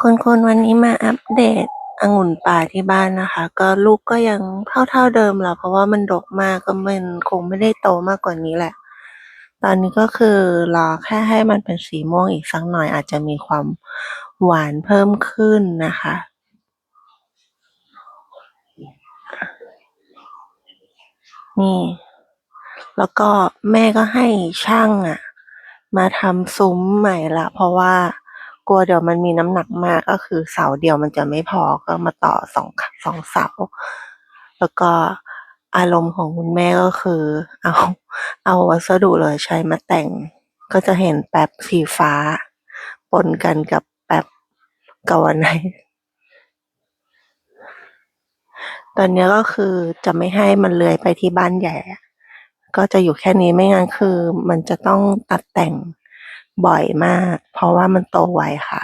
คนคนวันนี้มาอัปเดตองุ่นป่าที่บ้านนะคะ ก็ลูกก็ยังเท่าเท่าเดิมแหละเพราะว่ามันดกมากก็มันคงไม่ได้โตมากกว่านี้แหละ ตอนนี้ก็คือรอแค่ให้มันเป็นสีม่วงอีกสักหน่อย อาจจะมีความหวานเพิ่มขึ้นนะคะนี่ แล้วก็แม่ก็ให้ช่างอะ มาทำซุ้มใหม่ละเพราะว่า ลัวเดี๋ยวมันมีน้ำหนักมากก็คือเสาเดียวมันจะไม่พอก็มาต่อสองสองเสา แล้วก็อารมณ์ของคุณแม่ก็คือ เอาเอาวัสดุเลือใช้มาแต่ง ก็จะเห็นแป๊บสีฟ้า ปนกันกับแป๊บกาวไนตอนนี้ก็คือจะไม่ให้มันเลื้อยไปที่บ้านใหญ่ก็จะอยู่แค่นี้ไม่งั้นคือ มันจะต้องตัดแต่ง บ่อยมาก เพราะว่ามันโตไวค่ะ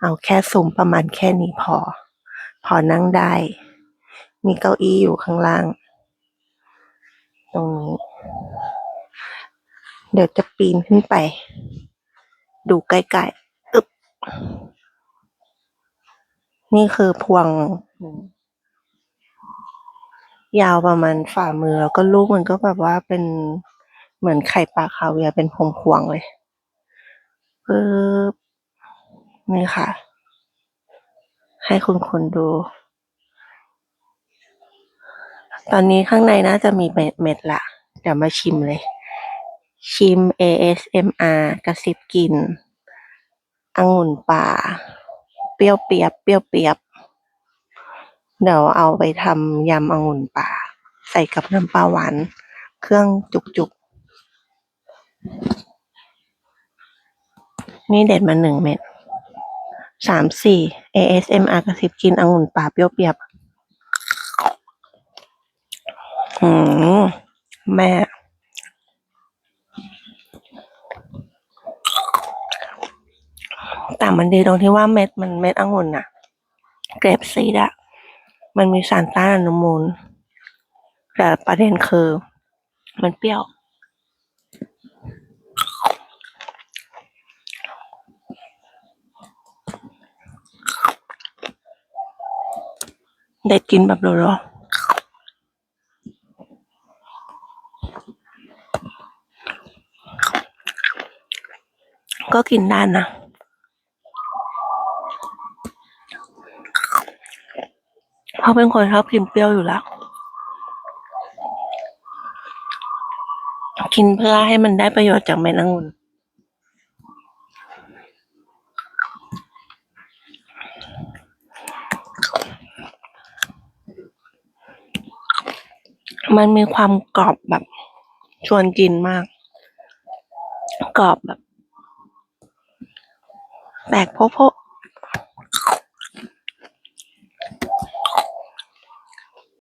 เอาแค่ซุ้มประมาณแค่นี้พอ พอนั่งได้ มีเก้าอี้อยู่ข้างล่าง ตรงนี้ เดี๋ยวจะปีนขึ้นไป ดูใกล้ๆอึบนี่คือพวง ยาวประมาณฝ่ามือแล้วก็ลูกมันก็แบบว่าเป็นเหมือนไข่ปลาคาเวียเป็นพวงๆเลย ปึ๊บนี่ค่ะ ให้คุณคนดู ตอนนี้ข้างในน่าจะมีเม็ดเม็ดละ เดี๋ยวมาชิมเลย ชิม ASMR กระซิบกลินองุ่นป่า เปรี้ยวเปียบ เปรี้ยวเปียบ เดี๋ยวเอาไปทำยำองุ่นป่า ใส่กับน้ำปลาหวาน เครื่องจุกๆ นี่เด็ดมาหนึ่งเม็ดสามสี่ ASMR กระซิบกินองุ่นป่าเปรี้ยวเปียบหืมแม่ แต่มันดีตรงที่ว่าเม็ดมันเม็ดองุ่นอะเกรปซีดอะมันมีสารต้านอนุมูล แต่ประเด็นคือ มันเปรี้ยว เด็ดกินแบบรัวๆก็กินได้นะเพราะเป็นคนชอบกินเปรี้ยวอยู่แล้ว กินเพื่อให้มันได้ประโยชน์จากเม็ดองุ่น มันมีความกรอบแบบ ชวนกินมาก กรอบแบบ แตกโพะ